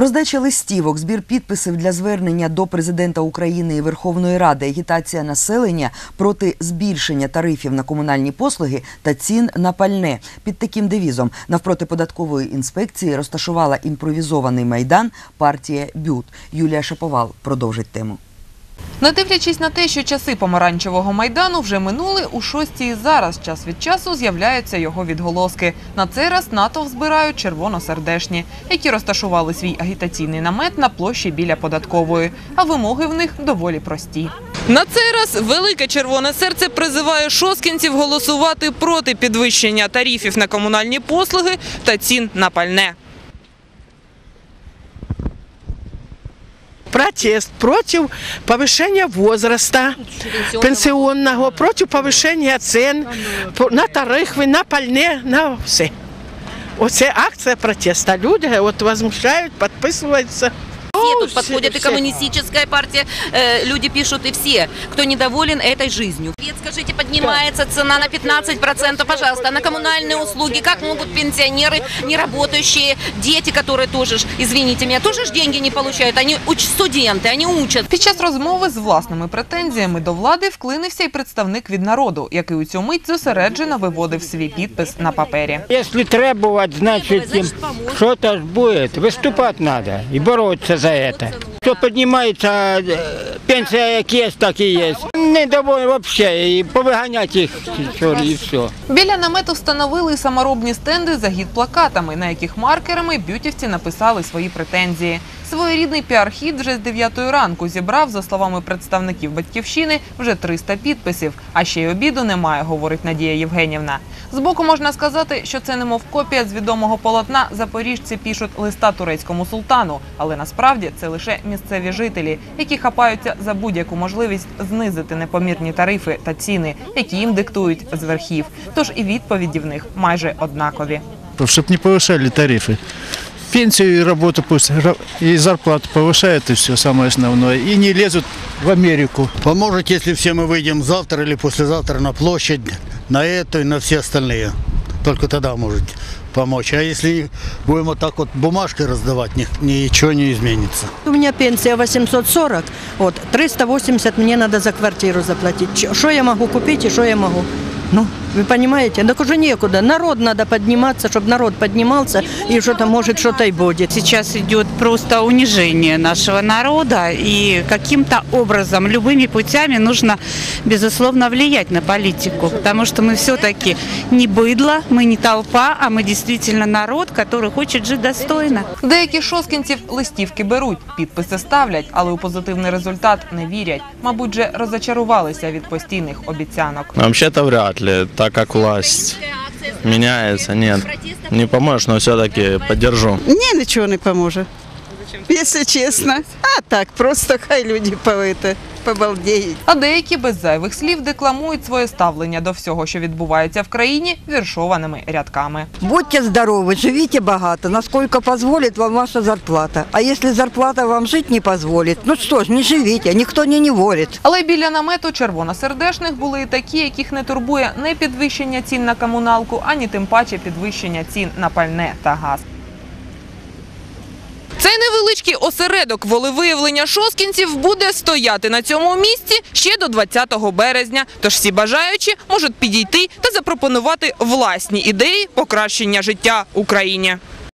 Роздача листівок, збір підписів для звернення до президента України і Верховної Ради, агітація населення проти збільшення тарифів на комунальні послуги та цін на пальне. Під таким девізом навпроти податкової інспекції розташувала імпровізований майдан партія Бют. Юлія Шаповал продовжить тему. Не дивлячись на те, що часи помаранчевого майдану вже минули, у шостій зараз час від часу з'являються його відголоски. На цей раз натовп збирають червоносердешні, які розташували свій агітаційний намет на площі біля податкової. А вимоги в них доволі прості. На цей раз велике червоне серце призиває шоскінців голосувати проти підвищення тарифів на комунальні послуги та цін на пальне. Протест против повышения возраста пенсионного, против повышения цен на тарифы, на пальне, на все. Оце акція протесту. Люди от возмущають, підписуються. Все Ну, тут подходят, и все. коммунистическая партия, э, люди пишут, и все, кто недоволен этой жизнью. Ведь, скажите, поднимается цена на 15%, пожалуйста, а на коммунальные услуги. Как могут пенсионеры, неработающие, дети, которые тоже, ж, извините меня, тоже ж деньги не получают, они уч- студенты, они учат. Під час розмови з власними претензіями до влади вклинився й представник від народу, який у цю мить зосереджено виводив свій підпис на папері. Если требовать, значит, им значит, поможем. что-то ж будет. Выступать надо и бороться за это. Что поднимается, э, пенсия як есть, так и есть. Недовольны вообще, и повыгонять их, чё, и все. Біля намету встановили саморобні стенди з агітплакатами, на яких маркерами бютівці написали свої претензії. Своєрідний піар-хід вже з 9 ранку зібрав, за словами представників батьківщини, вже 300 підписів. А ще й обіду немає, говорить Надія Євгенівна. Збоку можна сказати, що це немов копія з відомого полотна Запоріжці пишуть листа турецькому султану, але насправді це лише місцеві жителі, які хапаються за будь-яку можливість знизити непомірні тарифи та ціни, які їм диктують з верхів. Тож і відповіді в них майже однакові. чтобы не повышали тарифы. Пенсию и работу пусть, и зарплату повышают, и все самое основное. И не лезут в Америку. Поможет, если все мы выйдем завтра или послезавтра на площадь, на эту и на все остальные. Только тогда может помочь. А если будем вот так вот бумажкой раздавать, ни- ничего не изменится. У меня пенсия 840, вот, 380 мне надо за квартиру заплатить. Что я могу купить и что я могу? Ну, вы понимаете, так уже некуда. Народ надо подниматься, чтобы народ поднимался, и что-то может, что-то и будет. Сейчас идет просто унижение нашего народа, и каким-то образом, любыми путями нужно, безусловно, влиять на политику, потому что мы все-таки не быдло, мы не толпа, а мы действительно народ, который хочет жить достойно. Деякі шоскінців листівки беруть, підписи ставлять, але у позитивний результат не вірять. Мабуть, же розочарувалися від постійних обіцянок. Вообще-то вряд ли, так как власть меняется, нет. Не поможешь, но все-таки поддержу. Не, ничего не поможе. Якщо чесно. А так, просто хай люди повити, побалдіють. А деякі без зайвих слів декламують своє ставлення до всього, що відбувається в країні, віршованими рядками. Будьте здоровы, живите богато, насколько позволит вам ваша зарплата. А если зарплата вам жить не позволит, ну что ж, не живите, никто не неволит. Але біля намету червоносердешних були і такі, яких не турбує не підвищення цін на комуналку, ані тим паче підвищення цін на пальне та газ. Невеличкий осередок волевиявлення шоскінців буде стояти на цьому місці ще до 20 березня. Тож всі бажаючі можуть підійти та запропонувати власні ідеї покращення життя Україні.